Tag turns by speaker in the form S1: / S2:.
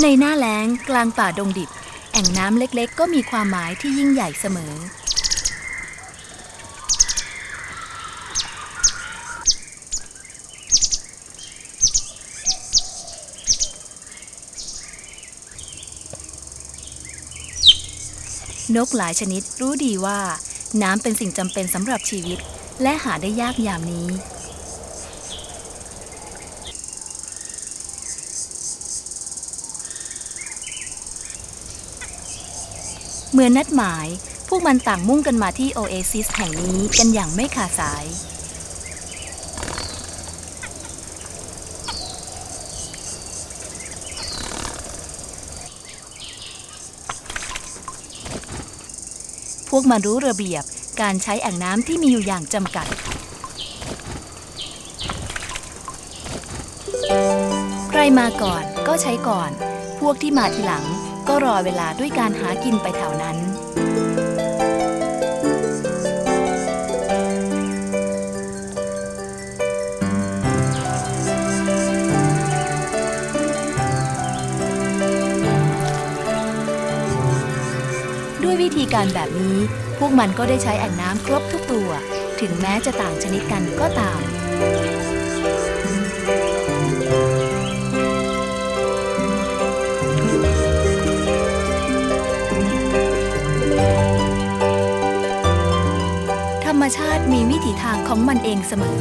S1: ในหน้าแล้งกลางป่าดงดิบ แอ่งน้ำเล็กๆ ก็มีความหมายที่ยิ่งใหญ่เสมอ นกหลายชนิดรู้ดีว่า น้ำเป็นสิ่งจำเป็นสำหรับชีวิต และหาได้ยากยามนี้ เหมือนนัดหมาย พวกมันต่างมุ่งกันมาที่โอเอซิสแห่งนี้กันอย่างไม่ขาดสาย พวกมันรู้ระเบียบการใช้แอ่งน้ำที่มีอยู่อย่างจำกัด ใครมาก่อนก็ใช้ก่อน พวกที่มาทีหลัง ก็รอเวลาด้วยการหากินไปแถวนั้น ด้วยวิธีการแบบนี้ พวกมันก็ได้ใช้แอ่งน้ำครบทุกตัว ถึงแม้จะต่างชนิดกันก็ตาม รมชาติมีวิถีทางของมันเองเสมอ